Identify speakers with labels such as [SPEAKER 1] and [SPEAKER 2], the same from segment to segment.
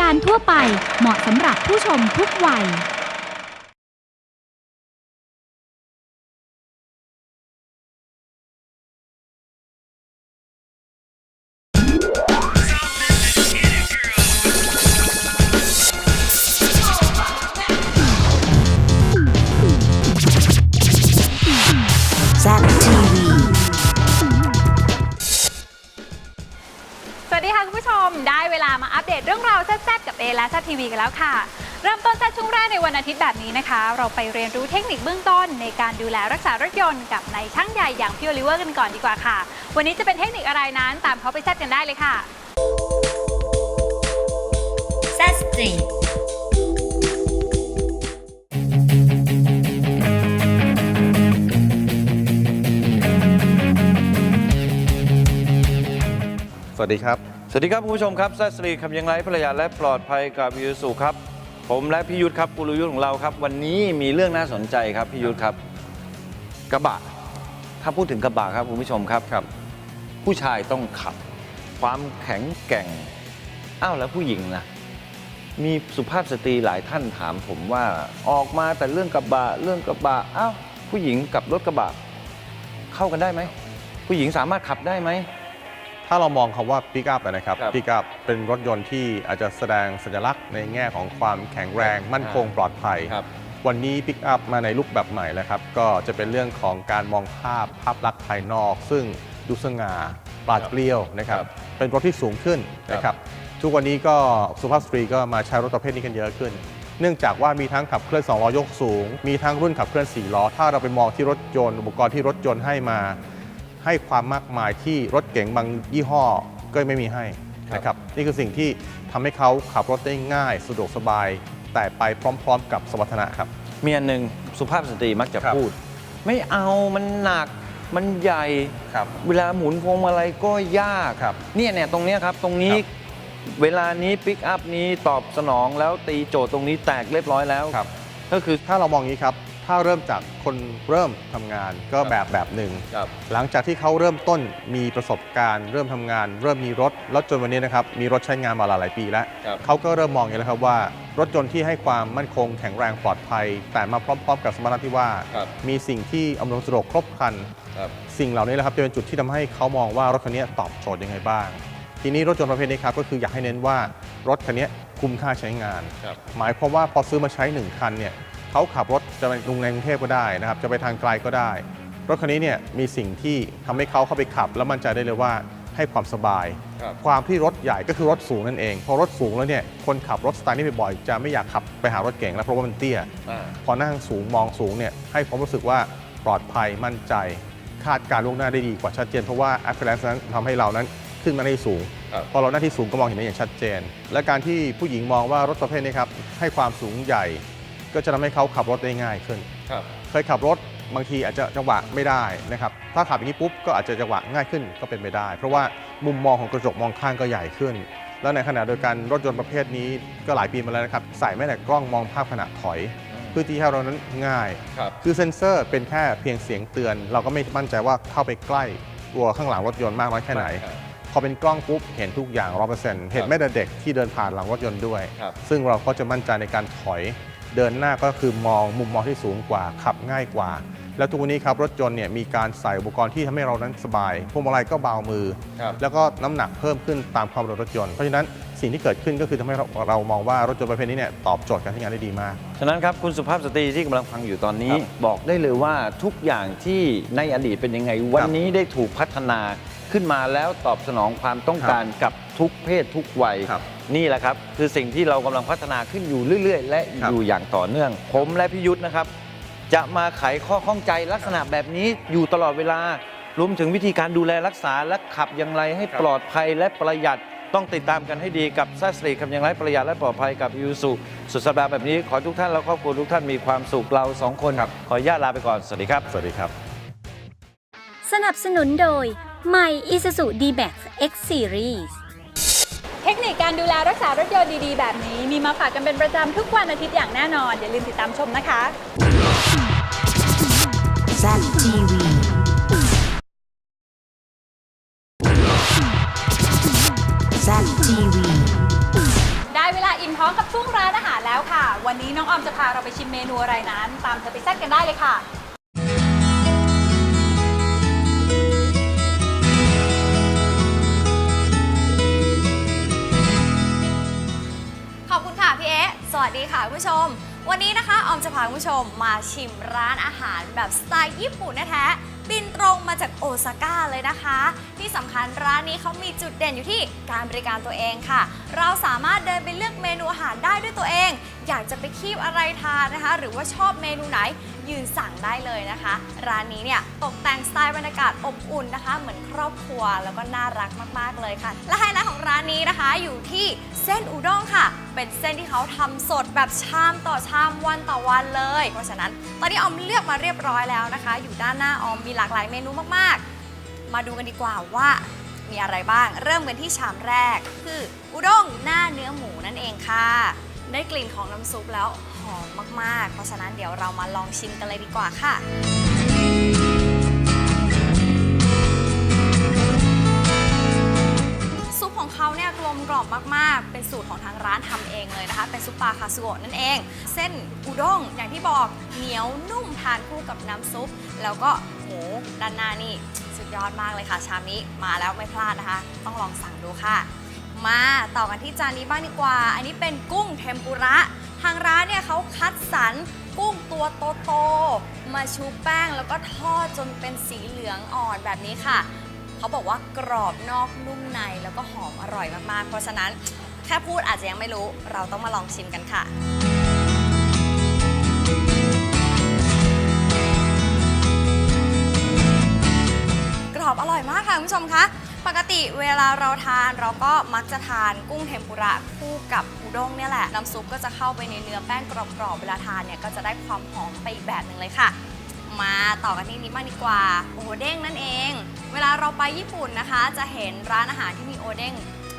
[SPEAKER 1] การทั่วไปเหมาะสำหรับผู้ชมทุกวัย
[SPEAKER 2] บๆกับเอและแซ่บทีวีกันแล้วค่ะ เริ่มต้นแซ่บช่วงแรกในวันอาทิตย์แบบนี้นะคะ เราไปเรียนรู้เทคนิคเบื้องต้น ในการดูแลรักษารถยนต์กับนายช่างใหญ่อย่างพี่โอลิเวอร์กันก่อนดีกว่าค่ะ วันนี้จะเป็นเทคนิคอะไรนั้นตามเขาไปแซ่บกันได้เลยค่ะ
[SPEAKER 3] Zesty.
[SPEAKER 4] สวัสดีครับ
[SPEAKER 5] สวัสดีครับคุณผู้ชมครับแซสรีคำยังไงประหยัดและปลอดภัยกับยูสุครับ ผมและพี่ยุทธครับกุลยุทธของเราครับ วันนี้มีเรื่องน่าสนใจครับพี่ยุทธครับ กระบะ ถ้าพูดถึงกระบะครับคุณผู้ชมครับครับ ผู้ชายต้องขับ ความแข็งแกร่งอ้าวแล้วผู้หญิงล่ะมีสุภาพสตรีหลายท่านถามผมว่าออกมาแต่เรื่องกระบะเรื่องกระบะอ้าวผู้หญิงกับรถกระบะเข้ากันได้ไหมผู้หญิงสามารถขับได้ไหม
[SPEAKER 4] ถ้าเรามองคำว่าปิกอัพนะครับ
[SPEAKER 5] ครับ
[SPEAKER 4] ปิกอัพเป็นรถยนต์ที่อาจจะแสดงสัญลักษณ์ในแง่ของความแข็งแรง มั่นคงปลอดภัย
[SPEAKER 5] ครับ
[SPEAKER 4] วันนี้ปิกอัพมาในรูปแบบใหม่แล้วครับก็จะเป็นเรื่องของการมองภาพภาพลักษณ์ภายนอก ซึ่งดูสง่าปราดเปรี้ยวนะครับ
[SPEAKER 5] ครับ
[SPEAKER 4] เป็นรถที่สูงขึ้นนะครับทุกวันนี้ก็สุภาพสตรีก็มาใช้รถประเภทนี้กันเยอะขึ้น เนื่องจากว่ามีทั้งขับเคลื่อน2ล้อยกสูง มีทั้งรุ่นขับเคลื่อน4ล้อถ้าเราไปมองที่รถยนต์อุปกรณ์ที่รถยนต์ให้มา ให้ความมากมายที่รถเก๋งบางยี่ห้อก็ไม่มีให้นะครับนี่คือสิ่งที่ทำให้เขาขับรถได้ง่ายสะดวกสบาย แต่ไปพร้อม ๆ กับสมรรถนะครับ
[SPEAKER 5] มีอันหนึ่งสุภาพสตรีมักจะ
[SPEAKER 4] ครับ
[SPEAKER 5] พูด ไม่เอามันหนักมันใหญ่
[SPEAKER 4] ครับ
[SPEAKER 5] เวลาหมุนพวงมาลัยก็ยาก
[SPEAKER 4] ครับ
[SPEAKER 5] เนี่ยเนี่ยตรงเนี้ยครับตรงนี้
[SPEAKER 4] ครับ
[SPEAKER 5] เวลานี้ปิกอัพนี้ตอบสนองแล้วตีโจทย์ตรงนี้แตกเรียบร้อยแล้ว
[SPEAKER 4] ครับ
[SPEAKER 5] ก็คือ
[SPEAKER 4] ถ้าเรามองอย่างนี้ครับ ถ้าเริ่มจากคนเริ่มทำงานก็แบบแบบหนึ่ง
[SPEAKER 5] ครับ
[SPEAKER 4] หลังจากที่เขาเริ่มต้นมีประสบการณ์ เริ่มทำงาน เริ่มมีรถแล้วจนวันนี้นะครับมีรถใช้งานมาหลายๆปีแล้ว
[SPEAKER 5] ครับ
[SPEAKER 4] เขาก็เริ่มมองอย่างนี้แล้วครับว่า รถยนต์ที่ให้ความมั่นคงแข็งแรงปลอดภัย แต่มาพร้อมๆ กับสมรรถนะที่ว่า
[SPEAKER 5] ครับ
[SPEAKER 4] มีสิ่งที่อำนวยความสะดวกครบครัน
[SPEAKER 5] ครับ
[SPEAKER 4] สิ่งเหล่านี้แหละครับจะเป็นจุดที่ทำให้เขามองว่ารถคันนี้ตอบโจทย์ยังไงบ้าง ทีนี้รถยนต์ประเภทนี้ครับก็คืออยากให้เน้นว่ารถคันนี้คุ้มค่าใช้งาน
[SPEAKER 5] ครับ
[SPEAKER 4] หมายความว่าพอซื้อมาใช้ 1 คันเนี่ย เขาขับรถจะไปกรุงในกรุงเทพก็ได้นะครับ จะไปทางไกลก็ได้ รถคันนี้เนี่ยมีสิ่งที่ทำให้เขาเข้าไปขับ แล้วมั่นใจได้เลยว่าให้ความสบาย
[SPEAKER 5] ครับ
[SPEAKER 4] ความที่รถใหญ่ก็คือรถสูงนั่นเอง พอรถสูงแล้วเนี่ยคนขับรถสไตล์นี้บ่อยๆจะไม่อยากขับไปหารถเก่งแล้วเพราะว่ามันเตี้ย
[SPEAKER 5] อ่า
[SPEAKER 4] พอนั่งสูงมองสูงเนี่ยให้ความรู้สึกว่าปลอดภัยมั่นใจ คาดการณ์ล่วงหน้าได้ดีกว่าชัดเจน เพราะว่า a p p e a r a n c e นั้นทำให้เรานั้นขึ้นมาได้สูง
[SPEAKER 5] ครับ
[SPEAKER 4] พอเราหน้าที่สูงก็มองเห็นได้อย่างชัดเจน และการที่ผู้หญิงมองว่ารถประเภทนี้ครับให้ความสูงใหญ่ ก็จะทำให้เขาขับรถได้ง่ายขึ้น
[SPEAKER 5] ครับ
[SPEAKER 4] เคยขับรถบางทีอาจจะจังหวะไม่ได้นะครับถ้าขับอย่างนี้ปุ๊บก็อาจจะจังหวะง่ายขึ้นก็เป็นไปได้ เพราะว่ามุมมองของกระจกมองข้างก็ใหญ่ขึ้น แล้วในขณะเดียวกันรถยนต์ประเภทนี้ก็หลายปีมาแล้วนะครับใส่แม้แต่กล้องมองภาพขณะถอย เพื่อที่ให้เรานั้นง่าย
[SPEAKER 5] ครับ
[SPEAKER 4] คือเซ็นเซอร์เป็นแค่เพียงเสียงเตือน เราก็ไม่มั่นใจว่าเข้าไปใกล้ตัวข้างหลังรถยนต์มากน้อยแค่ไหน
[SPEAKER 5] ครับ
[SPEAKER 4] พอเป็นกล้องปุ๊บ เห็นทุกอย่างร้อเปอร์เซ็นต์เห็นแม้แต่เด็กที่เดินผ่านหลังรถยนต์ด้วย
[SPEAKER 5] ครับ
[SPEAKER 4] ซึ่งเราก็จะมั่นใจในการถอย เดินหน้าก็คือมองมุมมองที่สูงกว่า ขับง่ายกว่า แล้วทุกวันนี้ครับรถยนต์เนี่ยมีการใส่อุปกรณ์ที่ทำให้เรานั้นสบายพวงมาลัยก็เบามือ
[SPEAKER 5] ครับ
[SPEAKER 4] แล้วก็น้ำหนักเพิ่มขึ้นตามความเร็วรถยนต์เพราะฉะนั้นสิ่งที่เกิดขึ้นก็คือทำให้เราเรามองว่ารถยนต์ประเภทนี้เนี่ยตอบโจทย์การใช้งานได้ดีมาก
[SPEAKER 5] ฉะนั้นครับคุณสุภาพสตรีที่กำลังฟังอยู่ตอนนี้
[SPEAKER 4] ครับ
[SPEAKER 5] บอกได้เลยว่าทุกอย่างที่ในอดีตเป็นยังไงวันนี้ได้ถูกพัฒนา ขึ้นมาแล้วตอบสนองความต้องการกับทุกเพศทุกวัย
[SPEAKER 4] ครับ
[SPEAKER 5] นี่แหละครับ คือสิ่งที่เรากำลังพัฒนาขึ้นอยู่เรื่อย ๆ และ
[SPEAKER 4] ครับ
[SPEAKER 5] อยู่อย่างต่อเนื่อง ผมและพิยุทธ์นะครับ จะมาไขข้อข้องใจลักษณะแบบนี้อยู่ตลอดเวลารวมถึงวิธีการดูแลรักษาและขับอย่างไรให้ปลอดภัยและประหยัดต้องติดตามกันให้ดีกับซัสรีคำยังไรประหยัดและปลอดภัยกับยูสุสุดสัปดาห์แบบนี้ขอให้ทุกท่านและครอบครัวทุกท่านมีความสุขเราสองคนขออนุญาตลาไปก่อนสวัสดีครับ
[SPEAKER 4] สวัสดีครับ
[SPEAKER 1] สนับสนุนโดย ใหม่ Isuzu D-Max X Series
[SPEAKER 2] เทคนิคการดูแลรักษารถยนต์ดีๆ แบบนี้ มีมาฝากกันเป็นประจำทุกวันอาทิตย์อย่างแน่นอน อย่าลืมติดตามชมนะคะ
[SPEAKER 3] Zap TV. Zap TV.
[SPEAKER 2] ได้เวลาองกับช่วงร้านอาหารแล้วค่ะ วันนี้น้องออมจะพาเราไปชิมเมนูอะไรนั้น ตามเธอไปแซ่บกันได้เลยค่ะ
[SPEAKER 6] ขอบคุณค่ะพี่เอ๊สวัสดีค่ะคุณผู้ชม วันนี้นะคะออมจะพาคุณผู้ชมมาชิมร้านอาหารแบบสไตล์ญี่ปุ่นแท้ๆบินตรงมาจากโอซาก้าเลยนะคะ ที่สำคัญร้านนี้เขามีจุดเด่นอยู่ที่การบริการตัวเองค่ะ เราสามารถเดินไปเลือกเมนูอาหารได้ด้วยตัวเอง อยากจะไปคีบอะไรทานนะคะ หรือว่าชอบเมนูไหน ยืนสั่งได้เลยนะคะ ร้านนี้เนี่ยตกแต่งสไตล์บรรยากาศอบอุ่นนะคะ เหมือนครอบครัวแล้วก็น่ารักมากๆเลยค่ะ และไฮไลท์ของร้านนี้นะคะอยู่ที่เส้นอุด้งค่ะ เป็นเส้นที่เขาทำสดแบบชามต่อชามวันต่อวันเลย เพราะฉะนั้นตอนนี้ออมเลือกมาเรียบร้อยแล้วนะคะ อยู่ด้านหน้าออมมีหลากหลายเมนูมากๆ มาดูกันดีกว่าว่ามีอะไรบ้าง เริ่มกันที่ชามแรก คืออุด้งหน้าเนื้อหมูนั่นเองค่ะ ได้กลิ่นของน้ำซุปแล้วหอมมากๆ เพราะฉะนั้นเดี๋ยวเรามาลองชิมกันเลยดีกว่าค่ะ ซุปของเขาเนี่ยกลมกล่อมมากๆ เป็นสูตรของทางร้านทำเองเลยนะคะ เป็นซุปปลาคาซุโอะนั่นเอง เส้นอุด้งอย่างที่บอกเหนียวนุ่มทานคู่กับน้ำซุป แล้วก็หมูด้านหน้านี่สุดยอดมากเลยค่ะ ชามนี้มาแล้วไม่พลาดนะคะ ต้องลองสั่งดูค่ะ มาต่อกันที่จานนี้บ้างดีกว่า อันนี้เป็นกุ้งเทมปุระ ทางร้านเนี่ยเขาคัดสรรกุ้งตัวโตๆมาชุบแป้งแล้วก็ทอดจนเป็นสีเหลืองอ่อนแบบนี้ค่ะ เขาบอกว่ากรอบนอกนุ่มในแล้วก็หอมอร่อยมากๆ เพราะฉะนั้นแค่พูดอาจจะยังไม่รู้ เราต้องมาลองชิมกันค่ะกรอบอร่อยมากค่ะคุณผู้ชมคะ ปกติเวลาเราทานเราก็มักจะทานกุ้งเทมปุระคู่กับอุด้งเนี่ยแหละ น้ำซุปก็จะเข้าไปในเนื้อแป้งกรอบๆ เวลาทานเนี่ยก็จะได้ความหอมไปอีกแบบหนึ่งเลยค่ะ มาต่อกันที่นี้บ้างดีกว่า โอเด้งนั่นเอง เวลาเราไปญี่ปุ่นนะคะ จะเห็นร้านอาหารที่มีโอเด้ง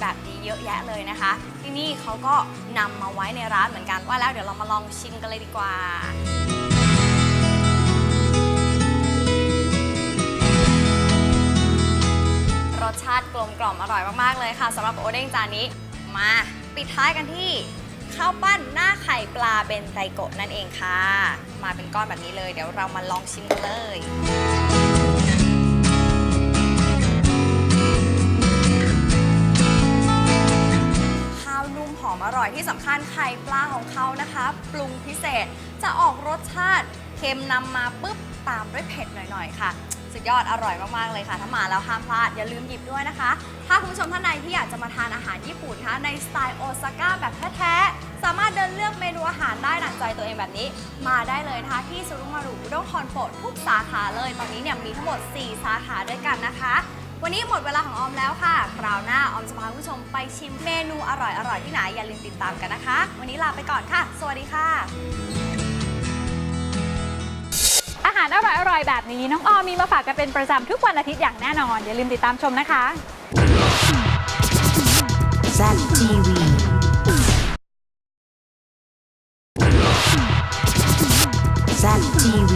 [SPEAKER 6] แบบนี้เยอะแยะเลยนะคะ ที่นี่เขาก็นำมาไว้ในร้านเหมือนกันว่าแล้วเดี๋ยวเรามาลองชิมกันเลยดีกว่า รสชาติกลมกล่อมอร่อยมากๆเลยค่ะสำหรับโอเด้งจานนี้มาปิดท้ายกันที่ข้าวปั้นหน้าไข่ปลาเบนไตโกะนั่นเองค่ะ มาเป็นก้อนแบบนี้เลย เดี๋ยวเรามาลองชิมกันเลยข้าวนุ่มหอมอร่อยที่สำคัญไข่ปลาของเขานะคะ ปรุงพิเศษจะออกรสชาติเค็มนำมาปุ๊บตามด้วยเผ็ดหน่อย ๆ ค่ะ สุดยอดอร่อยมากๆเลยค่ะ ถ้ามาแล้วห้ามพลาดอย่าลืมหยิบด้วยนะคะ ถ้าคุณผู้ชมท่านใดที่อยากจะมาทานอาหารญี่ปุ่นนะคะในสไตล์โอซาก้าแบบแท้ๆสามารถเดินเลือกเมนูอาหารได้หนักใจตัวเองแบบนี้ มาได้เลยนะคะที่ซูรุมารุอุด้งคอนโปะทุกสาขาเลยตอนนี้เนี่ยมีทั้งหมด 4 สาขาด้วยกันนะคะ วันนี้หมดเวลาของออมแล้วค่ะคราวหน้าออมจะพาคุณผู้ชมไปชิมเมนูอร่อยๆที่ไหนอย่าลืมติดตามกันนะคะ วันนี้ลาไปก่อนค่ะ สวัสดีค่ะ
[SPEAKER 2] รอร่อยๆ แบบนี้น้องออมมีมาฝากกันเป็นประจำทุกวันอาทิตย์อย่างแน่นอน อย่าลืมติดตามชมนะคะ
[SPEAKER 3] Zap TV. Zap TV.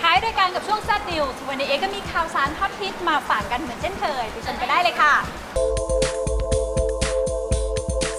[SPEAKER 2] ท้ายรายการกับช่วง Z News วันนี้เองก็มีข่าวสารฮอตฮิตมาฝากกันเหมือนเช่นเคยไปชมกันได้เลยค่ะ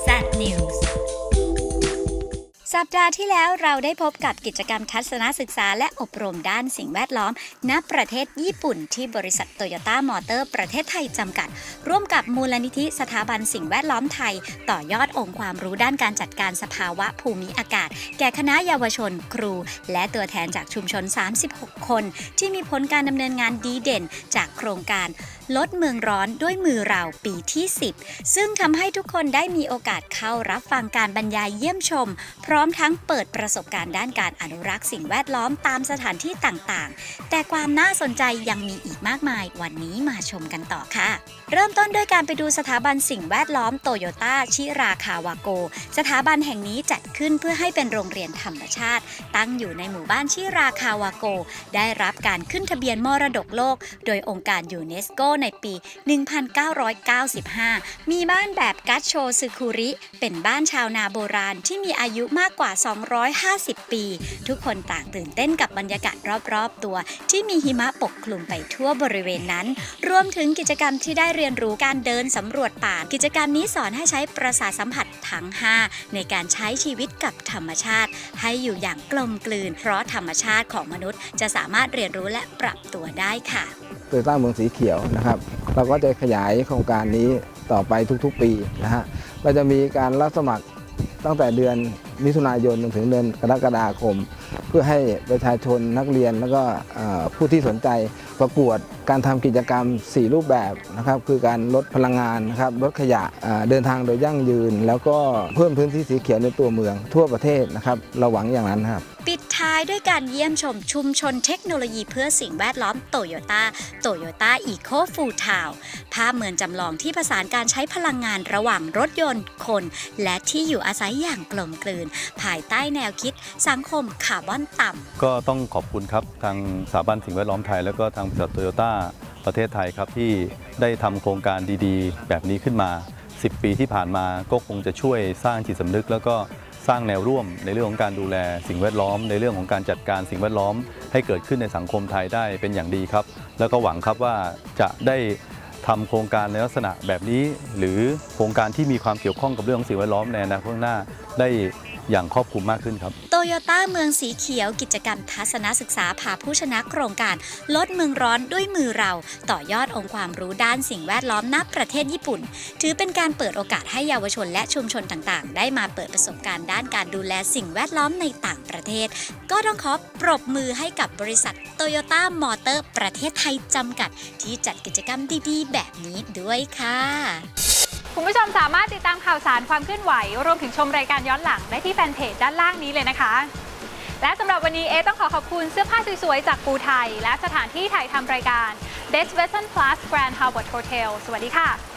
[SPEAKER 3] Zap News.
[SPEAKER 1] สััปดาห์ที่แล้วเราได้พบกับกิจกรรมทัศนศึกษาและอบรมด้านสิ่งแวดล้อม ณ ประเทศญี่ปุ่นที่บริษัทโตโยต้ามอเตอร์ประเทศไทยจำกัด ร่วมกับมูลนิธิสถาบันสิ่งแวดล้อมไทย ต่อยอดองค์ความรู้ด้านการจัดการสภาวะภูมิอากาศ แก่คณะเยาวชน ครู และตัวแทนจากชุมชน 36 คน ที่มีผลการดำเนินงานดีเด่น จากโครงการ ลดเมืองร้อนด้วยมือเราปีที่ 10 ซึ่งทำให้ทุกคนได้มีโอกาสเข้ารับฟังการบรรยายเยี่ยมชม พร้อมทั้งเปิดประสบการณ์ด้านการอนุรักษ์สิ่งแวดล้อมตามสถานที่ต่างๆ แต่ความน่าสนใจยังมีอีกมากมาย วันนี้มาชมกันต่อค่ะ เริ่มต้นด้วยการไปดูสถาบันสิ่งแวดล้อมโตโยต้าชิราคาวาโก สถาบันแห่งนี้จัดขึ้นเพื่อให้เป็นโรงเรียนธรรมชาติ ตั้งอยู่ในหมู่บ้านชิราคาวาโก ได้รับการขึ้นทะเบียนมรดกโลก โดยองค์การยูเนสโกในปี 1995 มีบ้านแบบกัตโชซึคุริ เป็นบ้านชาวนาโบราณที่มีอายุมากกว่า 250 ปี ทุกคนต่างตื่นเต้นกับบรรยากาศรอบๆตัว ที่มีหิมะปกคลุมไปทั่วบริเวณนั้น รวมถึงกิจกรรมที่ได้เรียนรู้การเดินสำรวจป่า กิจกรรมนี้สอนให้ใช้ประสาทสัมผัสทั้ง 5 ในการใช้ชีวิตกับธรรมชาติ ให้อยู่อย่างกลมกลืน เพราะธรรมชาติของมนุษย์จะสามารถเรียนรู้และปรับตัวได้ค่ะ
[SPEAKER 7] โตโยต้าเมืองสีเขียวนะครับ เราก็จะขยายโครงการนี้ต่อไปทุกๆปีนะฮะเราจะมีการรับสมัครตั้งแต่เดือน มิถุนายนจนถึงเดือนกรกฎาคม เพื่อให้ประชาชนนักเรียนแล้วก็ผู้ที่สนใจประกวดการทำกิจกรรม 4 รูปแบบนะครับคือการลดพลังงานนะครับลดขยะเดินทางโดยยั่งยืน แล้วก็เพิ่มพื้นที่สีเขียวในตัวเมือง ทั่วประเทศนะครับเราหวังอย่างนั้นครับ
[SPEAKER 1] ปิดท้ายด้วยการเยี่ยมชมชุมชนเทคโนโลยีเพื่อสิ่งแวดล้อมโตโยต้าโตโยต้าอีโคฟูทาวภาพเมืองจำลองที่ผสานการใช้พลังงานระหว่างรถยนต์คน และที่อยู่อาศัยอย่างกลมกลืนภายใต้แนวคิดสังคมคาร์บอนต่ำ
[SPEAKER 8] ก็ต้องขอบคุณครับทางสถาบันสิ่งแวดล้อมไทย แล้วก็ทางบริษัทโตโยต้าประเทศไทยครับที่ได้ทำโครงการดีๆ แบบนี้ขึ้นมา 10 ปีที่ผ่านมาก็คงจะช่วยสร้างจิตสำนึก แล้วก็สร้างแนวร่วมในเรื่องของการดูแลสิ่งแวดล้อม ในเรื่องของการจัดการสิ่งแวดล้อม ให้เกิดขึ้นในสังคมไทยได้เป็นอย่างดีครับ แล้วก็หวังครับว่าจะได้ทำโครงการในลักษณะแบบนี้ หรือโครงการที่มีความเกี่ยวข้องกับเรื่องของสิ่งแวดล้อมในอนาคตข้างหน้าได้ อย่างครอบคลุมมากขึ้นครับ
[SPEAKER 1] โตโยต้าเมืองสีเขียวกิจกรรมทัศนศึกษาพาผู้ชนะโครงการ ลดเมืองร้อนด้วยมือเรา ต่อยอดองค์ความรู้ด้านสิ่งแวดล้อมณประเทศญี่ปุ่น ถือเป็นการเปิดโอกาสให้เยาวชนและชุมชนต่างๆ ได้มาเปิดประสบการณ์ด้านการดูแลสิ่งแวดล้อมในต่างประเทศ ก็ต้องขอปรบมือให้กับบริษัทโตโยต้ามอเตอร์ประเทศไทยจำกัด ที่จัดกิจกรรมดีๆ แบบนี้ด้วยค่ะ
[SPEAKER 2] คุณผู้ชมสามารถติดตามข่าวสารความเคลื่อนไหว รวมถึงชมรายการย้อนหลังได้ที่แฟนเพจด้านล่างนี้เลยนะคะ และสำหรับวันนี้เอต้องขอขอบคุณเสื้อผ้าสวยๆ จากปูไทย และสถานที่ถ่ายทำรายการ Best Western Plus Grand Harbor Hotel สวัสดีค่ะ